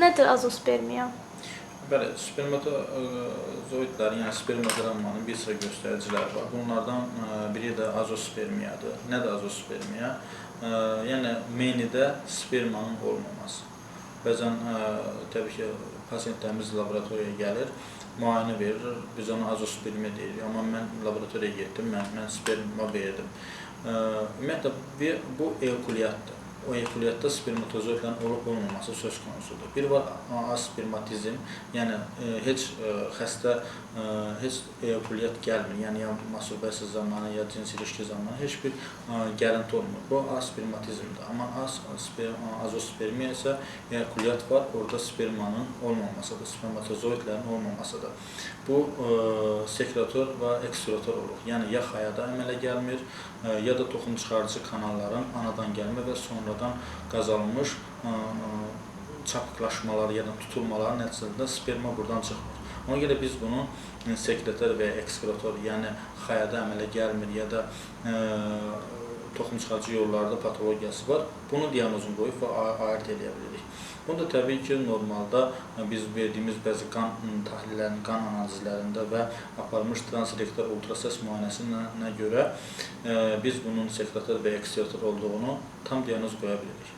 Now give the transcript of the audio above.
Nədir azospermiya? Bəli, spermatozoidlərin, yəni spermogrammanın bir sıra göstəriciləri var. Bunlardan biri də azospermiyadır. Nədir azospermiya? Yəni menidə spermanın olmaması. Bəzən təbii ki, pasientlərimiz laboratoriyaya gəlir, müayinə verir, biz ona azospermiya deyirik. Amma mən laboratoriyaya getdim, mən mən sperma verdim. Ümumiyyətlə bu eyakulyatdır. O eyakulyatda spermatozoidlərin olub olmaması söz konusudur. Bir var aspermatizm, yəni e, heç e, xəstə e, heç eyakulyat gəlmir. Yəni ya masturbasiya zamanı, ya cins ilişki zamanı heç bir e, gərinti olmur. Bu aspermatizmdir. Amma as, sper, azospermiya isə eyakulyat var, orada spermanın olmamasıdır, spermatozoidlərin olmamasıdır. Bu e, sekretor və ekskretor olur. Yəni ya xayada əmələ gəlmir, e, ya da toxum çıxarıcı kanalların anadan gəlmə və sonradan qazanılmış e, e, çapıqlaşmalar ya da tutulmalar nəticəsində sperma buradan çıxmır. Ona görə biz bunu e, sekretor və ya ekskretor, yəni xayada əmələ gəlmir ya da e, toxum çıxarıcı yollarda patologiyası var. Bunu diaqnozunu qoyub və a- ayırd edə bilərik. Bunda təbii ki, normalda e, biz verdiyimiz bəzi qan m, təhlillərinin, qan analizlərində və aparılmış transrektal ultrasəs müayinəsinə görə e, biz bunun sekretor və ekskretor olduğunu tam diaqnoz qoya bilərik.